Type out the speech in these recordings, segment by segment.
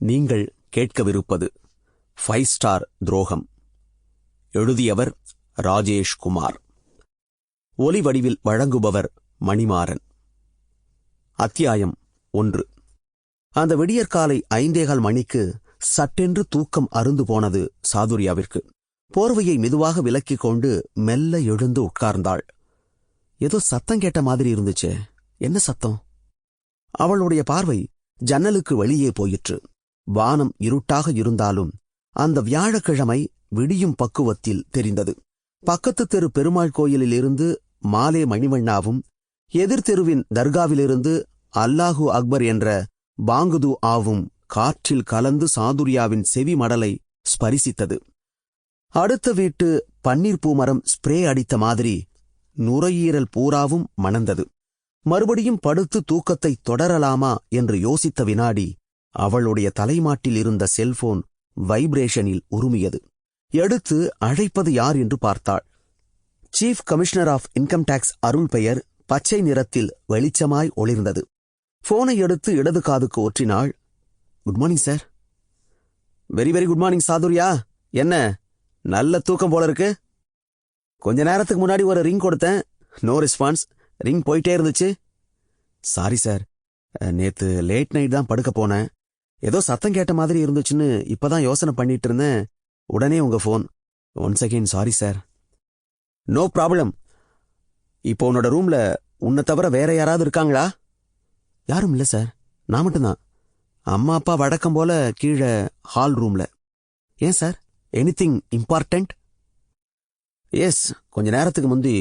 நீங்கள் கேட்கவிருப்பது five star துரோகம். எழுதியவர் ராஜேஷ் குமார். ஒலி வடிவில் வழங்குபவர் மணிமாறன். அத்தியாயம் ஒன்று. அந்த விடியற்காலை ஐந்தேகால் மணிக்கு சட்டென்று தூக்கம் அருந்து போனது சாதுரியாவிற்கு. போர்வையை மெதுவாக விலக்கிக் கொண்டு மெல்ல எழுந்து உட்கார்ந்தாள். ஏதோ சத்தம் கேட்ட மாதிரி இருந்துச்சே. என்ன சத்தம்? அவளுடைய பார்வை ஜன்னலுக்கு வெளியே போயிற்று. வானம் இருட்டாக இருந்தாலும் அந்த வியாழக்கிழமை விடியும் பக்குவத்தில் தெரிந்தது. பக்கத்து தெரு பெருமாள் கோயிலிலிருந்து மாலே மணிவண்ணாவும் எதிர்த்தெருவின் தர்காவிலிருந்து அல்லாஹு அக்பர் என்ற பாங்குது ஆவும் காற்றில் கலந்து சாதுரியாவின் செவி மடலை ஸ்பரிசித்தது. அடுத்த வீட்டு பன்னீர் பூமரம் ஸ்ப்ரே அடித்த மாதிரி நுரையீரல் பூராவும் மணந்தது. மறுபடியும் படுத்து தூக்கத்தை தொடரலாமா என்று யோசித்த வினாடி அவளுடைய தலைமாட்டில் இருந்த செல்போன் வைப்ரேஷனில் உருமியது. எடுத்து அழைப்பது யார் என்று பார்த்தாள். Chief commissioner of income tax Arul பெயர் பச்சை நிறத்தில் வெளிச்சமாய் ஒளிர்ந்தது. போனை எடுத்து இடது காதுக்கு ஒற்றினாள் good morning sir. Very very good morning Sathuriya. என்ன நல்ல தூக்கம் போல இருக்கு? கொஞ்ச நேரத்துக்கு முன்னாடி ஒரு ரிங் கொடுத்தேன். No response. ரிங் போயிட்டே இருந்துச்சு. Sorry sir. நேத்து லேட் நைட் தான் படுக்க போனேன். ஏதோ சத்தம் கேட்ட மாதிரி இருந்துச்சுன்னு இப்பதான் யோசனை பண்ணிட்டு இருந்தேன். உடனே உங்க phone once again sorry sir no problem இப்போ உன்னோட ரூம்ல உன்னை தவிர வேற யாராவது இருக்காங்களா? யாரும் இல்ல சார் நான் மட்டும்தான். அம்மா அப்பா வழக்கம் போல கீழே ஹால் ரூம்ல ஏன் சார் எனிதிங் இம்பார்ட்டன்ட் எஸ் கொஞ்ச நேரத்துக்கு முந்தி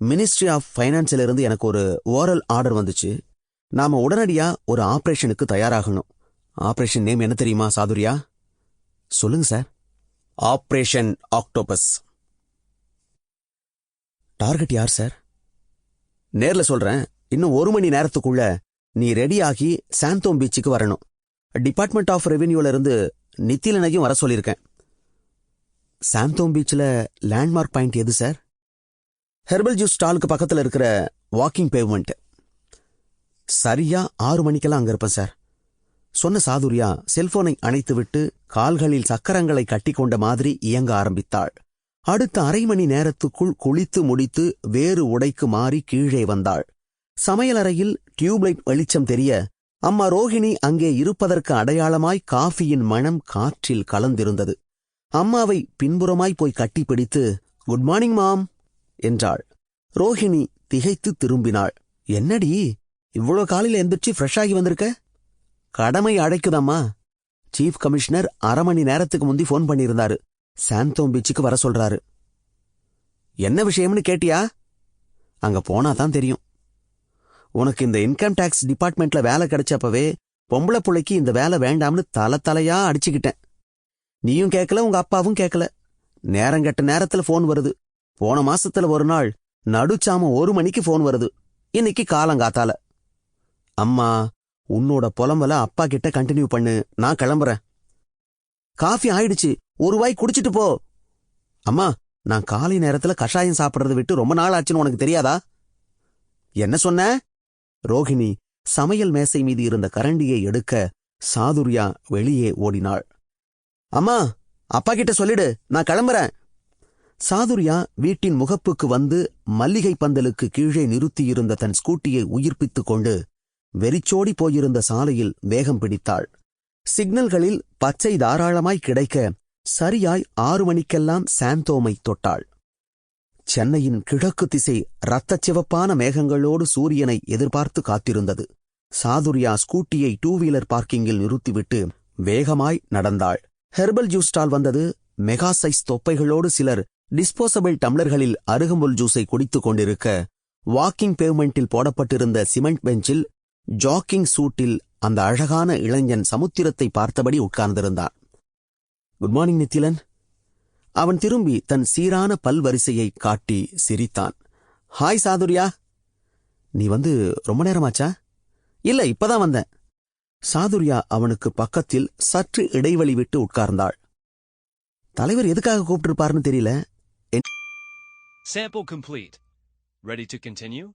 மினிஸ்ட்ரி ஆஃப் ஃபைனான்ஸிலிருந்து எனக்கு ஒரு ஓரல் ஆர்டர் வந்துச்சு. நாம உடனடியா ஒரு ஆபரேஷனுக்கு தயாராகணும். ஆபரேஷன் நேம் என்ன தெரியுமா சாதுரியா? சொல்லுங்க சார். Operation octopus. டார்கெட் யார் சார்? நேர்ல சொல்றேன். இன்னும் ஒரு மணி நேரத்துக்குள்ள நீ ரெடியாகி சாந்தோம் பீச்சுக்கு வரணும். டிபார்ட்மெண்ட் ஆஃப் ரெவென்யூல இருந்து நித்திலனையும் வர சொல்லியிருக்கேன். சாந்தோம் பீச்சில் லேண்ட்மார்க் பாயிண்ட் எது சார்? ஹெர்பல் ஜூஸ் ஸ்டாலுக்கு பக்கத்தில் இருக்கிற வாக்கிங் பேவ்மெண்ட் சரியா ஆறு மணிக்கெல்லாம் அங்கே இருப்பேன் சார். சொன்ன சாதுரியா செல்போனை அணைத்துவிட்டு கால்களில் சக்கரங்களை கட்டிக்கொண்ட மாதிரி இயங்க ஆரம்பித்தாள். அடுத்த அரை மணி நேரத்துக்குள் குளித்து முடித்து வேறு உடைக்கு மாறி கீழே வந்தாள். சமையலறையில் டியூப்லைட் வெளிச்சம் தெரிய அம்மா ரோஹிணி அங்கே இருப்பதற்கு அடையாளமாய் காஃபியின் மணம் காற்றில் கலந்திருந்தது. அம்மாவை பின்புறமாய் போய் கட்டிப்பிடித்து குட் மார்னிங் மாம் என்றாள். ரோஹிணி திகைத்து திரும்பினாள். என்னடி இவ்வளோ காலையில் எந்திரிச்சு ஃப்ரெஷ் ஆகி வந்திருக்க? கடமை அழைக்குதம்மா சீஃப் கமிஷனர் அரை மணி நேரத்துக்கு முந்தி ஃபோன் பண்ணியிருந்தாரு. சாந்தோம் பீச்சுக்கு வர சொல்றாரு. என்ன விஷயம்னு கேட்டியா? அங்க போனா தான் தெரியும். உனக்கு இந்த இன்கம் டேக்ஸ் டிபார்ட்மெண்ட்ல வேலை கிடைச்சப்பவே பொம்பளை பிள்ளைக்கு இந்த வேலை வேண்டாம்னு தலை தலையா அடிச்சுக்கிட்டேன். நீயும் கேட்கல உங்க அப்பாவும் கேட்கல நேரங்கெட்ட நேரத்துல ஃபோன் வருது. போன மாசத்துல ஒரு நாள் நடுச்சாம ஒரு மணிக்கு ஃபோன் வருது. இன்னைக்கு காலங்காத்தால. அம்மா உன்னோட புலம்பல அப்பா கிட்ட கண்டினியூ பண்ணு. நான் கிளம்புறேன். காஃபி ஆயிடுச்சு. ஒரு வாய் குடிச்சிட்டு போ. அம்மா நான் காலை நேரத்துல கஷாயம் சாப்பிடுறது விட்டு ரொம்ப நாள் ஆச்சுன்னு உனக்கு தெரியாதா? என்ன சொன்ன? ரோகிணி சமையல் மேசை மீது இருந்த கரண்டியை எடுக்க சாதுர்யா வெளியே ஓடினாள். அம்மா அப்பா கிட்ட சொல்லிடு. நான் கிளம்புறேன். சாதுர்யா வீட்டின் முகப்புக்கு வந்து மல்லிகை பந்தலுக்கு கீழே நிறுத்தியிருந்த தன் ஸ்கூட்டியை உயிர்ப்பித்துக் கொண்டு வெறிச்சோடி போயிருந்த சாலையில் வேகம் பிடித்தாள். சிக்னல்களில் பச்சை தாராளமாய் கிடைக்க சரியாய் ஆறு மணிக்கெல்லாம் சாந்தோமை தொட்டாள். சென்னையின் கிழக்கு திசை இரத்தச் சிவப்பான மேகங்களோடு சூரியனை எதிர்பார்த்து காத்திருந்தது. சாதுர்யா ஸ்கூட்டியை டூ வீலர் பார்க்கிங்கில் நிறுத்திவிட்டு வேகமாய் நடந்தாள். ஹெர்பல் ஜூஸ் ஸ்டால் வந்தது மெகா சைஸ் தொப்பைகளோடு சிலர் டிஸ்போசபிள் டம்ளர்களில் அருகம்புல் ஜூஸை குடித்துக் கொண்டிருக்க வாக்கிங் பேவ்மெண்டில் போடப்பட்டிருந்த சிமெண்ட் பெஞ்சில் ஜாக்கிங் சூட்டில் அந்த அழகான இளைஞன் சமுத்திரத்தை பார்த்தபடி உட்கார்ந்திருந்தான். Good morning Nithilan. அவன் திரும்பி தன் சீரான பல்வரிசையை காட்டி சிரித்தான். ஹாய் சாதுரியா. நீ வந்து ரொம்ப நேரமாச்சா? இல்ல இப்பதான் வந்தேன். சாதுர்யா அவனுக்கு பக்கத்தில் சற்று இடைவெளி விட்டு உட்கார்ந்தாள். தலைவர் எதுக்காக கூப்பிட்டிருப்பாருன்னு தெரியல? Sample complete. Ready to continue?